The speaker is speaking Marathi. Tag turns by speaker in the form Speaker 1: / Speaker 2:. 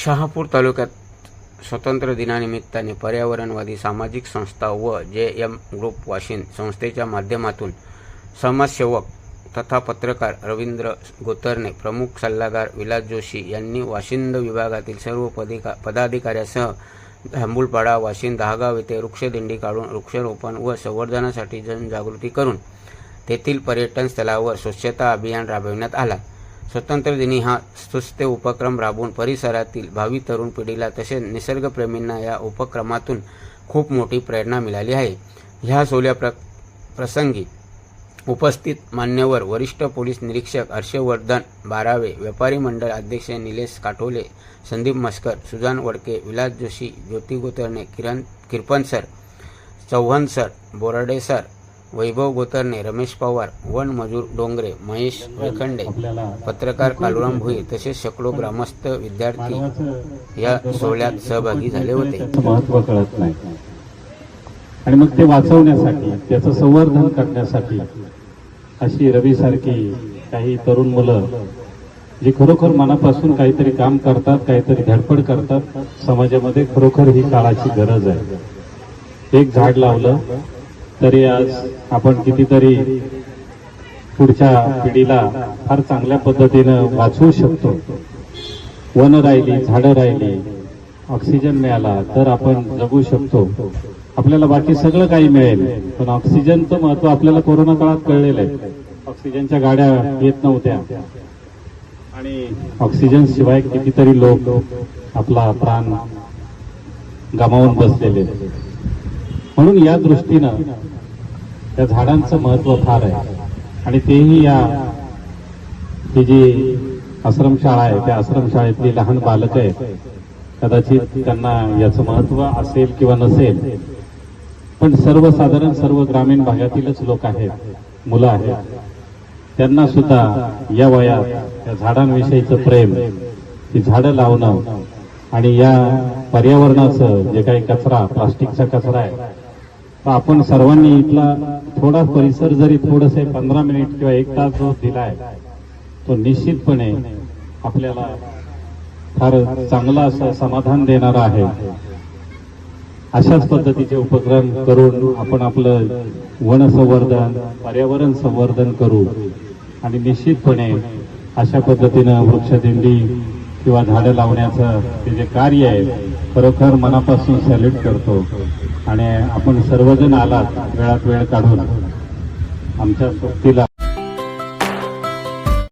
Speaker 1: शहापूर तालुक्यात स्वतंत्र दिनानिमित्ताने पर्यावरणवादी सामाजिक संस्था व जे एम ग्रुप वाशिन संस्थेच्या माध्यमातून समाजसेवक तथा पत्रकार रवींद्र गोतरणे प्रमुख सल्लागार विलास जोशी यांनी वाशिंद विभागातील सर्व पदिका पदाधिकाऱ्यासह धांबुलपाडा वाशिंद दहागाव येथे वृक्षदिंडी काढून वृक्षारोपण व संवर्धनासाठी जनजागृती करून तेथील पर्यटन स्थळावर स्वच्छता अभियान राबविण्यात आला. स्वतंत्र दिनी हा सुस्ते उपक्रम राबवून परिसरातील भावी तरुण पिढीला तसेच निसर्गप्रेमींना या उपक्रमातून खूप मोठी प्रेरणा मिळाली आहे. ह्या सोल्या प्र प्रसंगी उपस्थित मान्यवर वरिष्ठ पोलीस निरीक्षक हर्षवर्धन बारावे व्यापारी मंडळ अध्यक्ष Nilesh Kathole Sandeep Maskar Sujan Wadke Vilas Joshi Jyoti Gotarne Kiran Kirpan sir Chauhan sir Borade sir Vaibhav Gotarne Ramesh Pawar one मजूर डोंगरे महेश वेखंडे पत्रकार कालुराम भुई तसेच शेकडो ग्रामस्थ विद्यार्थी या सोहळ्यात सहभागी झाले होते.
Speaker 2: महत्त्व कळत नाही. आणि मग ते वाचवण्यासाठी त्याचं संवर्धन करण्यासाठी अशी रवी सारखी काही तरुण मुलं जी खरोखर मनापासून काहीतरी काम करतात काहीतरी धडपड करतात समाजामध्ये खरोखर ही काळाची गरज आहे. एक झाड लावलं तरी आज आपण कितीतरी पुढच्या पिढीला फार चांगल्या पद्धतीनं वाचवू शकतो. वन राहिली झाडं राहिली ऑक्सिजन मिळाला तर आपण जगू शकतो. आपल्याला बाकी सगळं काही मिळेल पण ऑक्सिजनचं महत्त्व आपल्याला कोरोना काळात कळलेलं आहे. ऑक्सिजनच्या गाड्या येत नव्हत्या. आणि ऑक्सिजन शिवाय कितीतरी लोक आपला प्राण गमावून बसलेले आहेत. म्हणून या दृष्टीनं त्या झाडांचं महत्त्व फार आहे. आणि तेही या ही जी आश्रमशाळा आहे त्या आश्रमशाळेतली लहान बालक आहेत कदाचित त्यांना याचं महत्त्व असेल किंवा नसेल पण सर्वसाधारण सर्व ग्रामीण भागातीलच लोक आहेत मुलं आहेत. त्यांना सुद्धा या वयात या झाडांविषयीचं प्रेम ती झाडं लावणं आणि या पर्यावरणाचं जे काही कचरा प्लास्टिकचा कचरा आहे आपण सर्वांनी इथला थोडा परिसर जरी थोडस पंधरा मिनिट किंवा एक तास जो दिलाय तो निश्चितपणे आपल्याला फार चांगला असं समाधान देणारा आहे. अशाच पद्धतीचे उपक्रम करून आपण आपलं वन संवर्धन पर्यावरण संवर्धन करू आणि निश्चितपणे अशा पद्धतीनं वृक्षदिंडी किंवा झाडं लावण्याचं ते जे कार्य आहे खरोखर मनापासून सॅल्यूट करतो. आणि आपण सर्वजण आलात वेळात वेळ काढून. आमच्या सोबतीला